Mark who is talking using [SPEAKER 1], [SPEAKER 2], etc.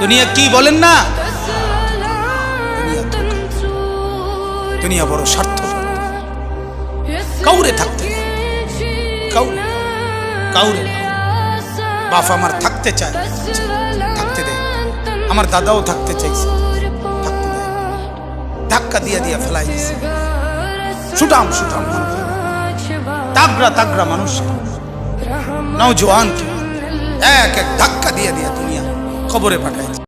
[SPEAKER 1] দুনিয়া কি বলেন না? দুনিয়া বড় স্বার্থ কাউরে থাকতে কাউরে কাউরে বাপ আমার থাকতে চায় থাকতে দেয় আমার দাদাও থাকতে চাইছে থাকতে দেয় ধাক্কা দিয়ে দিয়ে ফেলাই সুটাম সুটাম তাগড়া তাগড়া মানুষ। নওজোয়ানকে এক এক ধাক্কা দিয়ে দিয়ে খবরে পাঠাইছে।